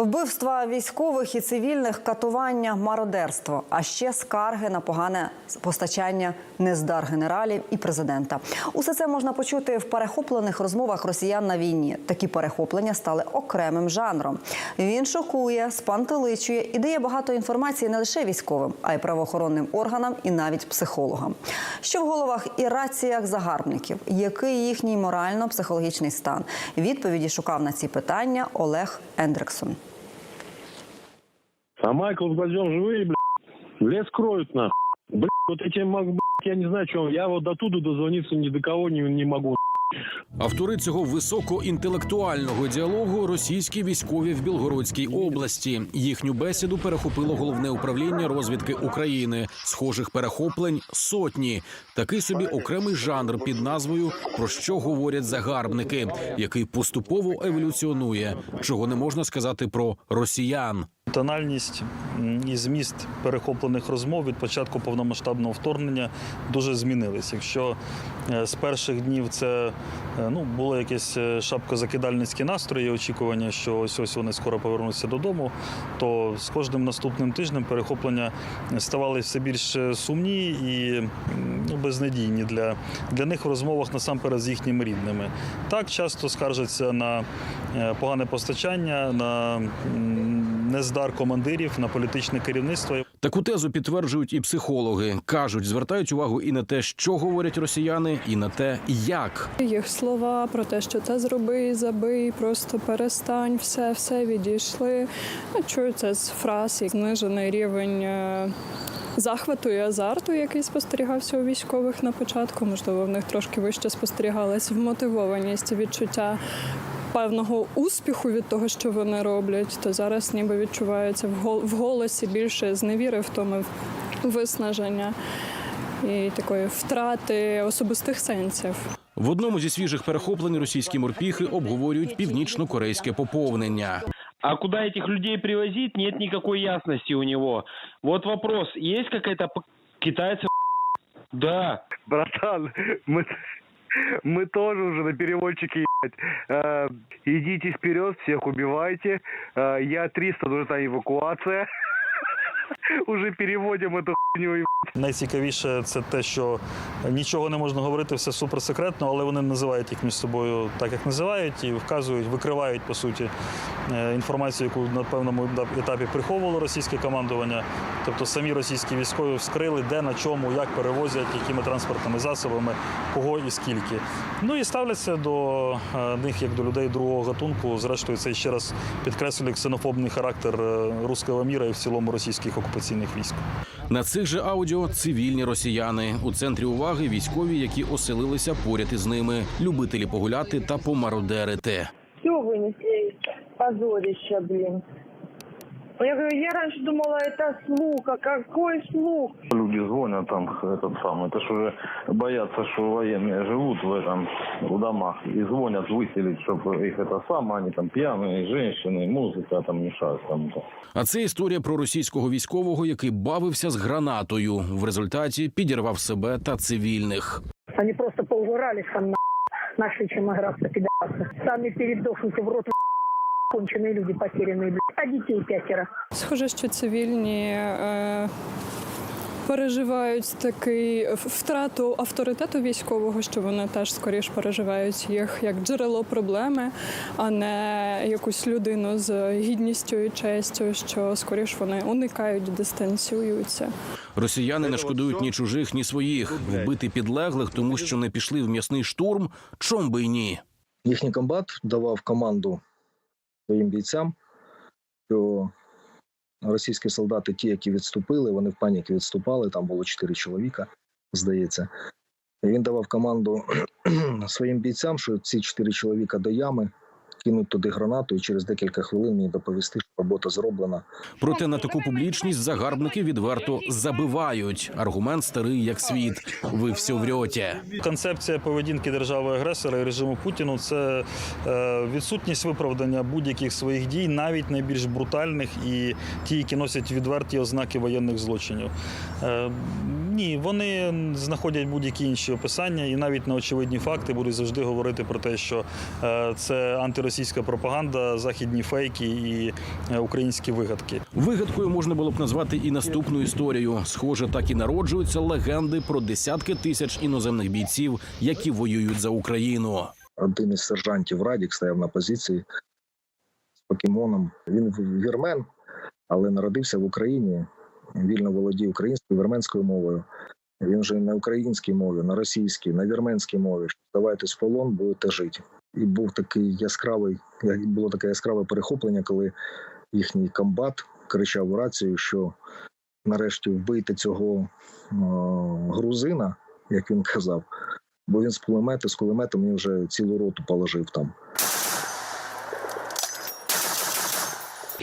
Вбивства військових і цивільних, катування, мародерство, а ще скарги на погане постачання нездар генералів і президента. Усе це можна почути в перехоплених розмовах росіян на війні. Такі перехоплення стали окремим жанром. Він шокує, спантеличує і дає багато інформації не лише військовим, а й правоохоронним органам і навіть психологам. Що в головах і раціях загарбників? Який їхній морально-психологічний стан? Відповіді шукав на ці питання Олег Ендрексон. А Майкл с Бадзем живые, блядь. Лес кроют, нахуй. Блядь, вот эти, маг, блядь, я не знаю, что. Я вот до туда дозвониться ни до кого не, не могу. Автори цього високоінтелектуального діалогу російські військові в Білгородській області. Їхню бесіду перехопило головне управління розвідки України. Схожих перехоплень сотні. Такий собі окремий жанр під назвою Про що говорять загарбники, який поступово еволюціонує, чого не можна сказати про росіян. Тональність і зміст перехоплених розмов від початку повномасштабного вторгнення дуже змінились. Якщо е, з перших днів це е, ну, було якесь е, шапкозакидальницькі настрої, очікування, що ось ось вони скоро повернуться додому, то з кожним наступним тижнем перехоплення ставали все більш сумні і ну, безнадійні для, для них в розмовах насамперед з їхніми рідними. Так часто скаржаться на погане постачання, на нездар командирів, на політичне керівництво. Таку тезу підтверджують і психологи. кажуть, звертають увагу і на те, що говорять росіяни, і на те, як. Їх слова про те, що це зроби, забий, просто перестань, все, все відійшли. Чую це з фраз, як знижений рівень е, захвату і азарту, який спостерігався у військових на початку. Можливо, в них трошки вище спостерігалась вмотивованість, відчуття Певного успіху від того, що вони роблять, то зараз ніби відчувається в гол- в голосі більше зневіри, втоми, виснаження і такої втрати особистих сенсів. В одному зі свіжих перехоплень російські морпіхи обговорюють північно-корейське поповнення. А куда этих людей привозить, нет никакой ясности у него. Вот вопрос, есть какая-то п- китайцы? Да. братан, мы, Мы тоже уже на переводчике, ебать. Э, идите вперед, всех убивайте. Э, я 300, нужна эвакуация. Уже переводим эту хуйню, ебать. Найцікавіше це те, що нічого не можна говорити, все суперсекретно, але вони називають їх між собою так, як називають, і вказують, викривають по суті е, інформацію, яку на певному етапі приховувало російське командування. Тобто самі російські військові вскрили, де на чому, як перевозять, якими транспортними засобами, кого і скільки. Ну і ставляться до е, них як до людей другого гатунку. Зрештою, це ще раз підкреслює ксенофобний характер е, руського міра і в цілому російських окупаційних військ. На цих же аудіо цивільні росіяни у центрі уваги військові, які оселилися поряд із ними, любителі погуляти та помародерити. Все винесли Позорище, блин. Я говорю, я раньше думала, это слух, а какой слух? Люди звонят там, этот самый, это ж уже боятся, что военные живут в этом, в домах, и звонят выселить, чтобы их это самое, они там пьяные, женщины, музыка там мешают там. А це історія про російського військового, який бавився з гранатою. В результаті підірвав себе та цивільних. Они просто поугорались там на нашли чем играться, пидорасы. Сами передохнуты в рот конченые люди потерянные, блядь. А детей пятеро. Схоже, що цивільні е, переживають такий втрату авторитету військового, що вони теж скоріш переживають їх як джерело проблеми, а не якусь людину з гідністю і честю, що скоріш вони уникають, дистанціюються. Росіяни не шкодують ні чужих, ні своїх. Вбити підлеглих, тому що не пішли в м'ясний штурм. Чом би й ні. їхній комбат давав команду своїм бійцям, що російські солдати, ті, які відступили, вони в паніки відступали. Там було чотири чоловіка, здається. І він давав команду своїм бійцям, що ці чотири чоловіка до ями кинуть туди гранату, і через декілька хвилин мені доповісти, що робота зроблена. Проте на таку публічність загарбники відверто забивають. Аргумент старий як світ. Ви все врете. Концепція поведінки держави-агресора і режиму Путіну це е, відсутність виправдання будь-яких своїх дій, навіть найбільш брутальних і ті, які носять відверті ознаки воєнних злочинів. Ні, вони знаходять будь-які інші описання, і навіть на очевидні факти будуть завжди говорити про те, що е, це антиросійська пропаганда, західні фейки і е, українські вигадки. Вигадкою можна було б назвати і наступну історію. Схоже, так і народжуються легенди про десятки тисяч іноземних бійців, які воюють за Україну. Один із сержантів Радік стояв на позиції з покемоном. Він вірмен, але народився в Україні. Вільно володіє українською вірменською мовою. Він вже на українській мові, на російській, на вірменській мові. Здавайтесь в полон, будете жити. І був такий яскравий, було таке яскраве перехоплення, коли їхній комбат кричав у рацію, що нарешті вбийте цього е, грузина, як він казав, бо він з кулемета, з кулеметом мені вже цілу роту положив там.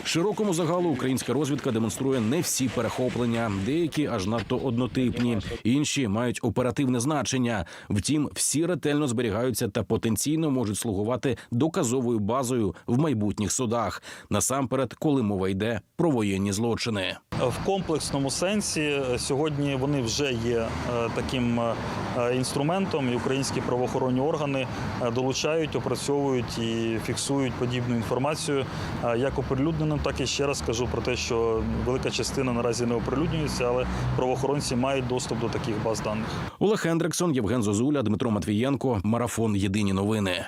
Широкому загалу українська розвідка демонструє не всі перехоплення, деякі аж надто однотипні, інші мають оперативне значення. Втім, всі ретельно зберігаються та потенційно можуть слугувати доказовою базою в майбутніх судах. Насамперед, коли мова йде про воєнні злочини. В комплексному сенсі е, сьогодні вони вже є е, таким е, інструментом, і українські правоохоронні органи долучають, опрацьовують і фіксують подібну інформацію як оприлюдненим, так і ще раз скажу про те, що велика частина наразі не оприлюднюється, але правоохоронці мають доступ до таких баз даних. Олег Хендриксон, Євген Зозуля, Дмитро Матвієнко. Марафон. Єдині новини.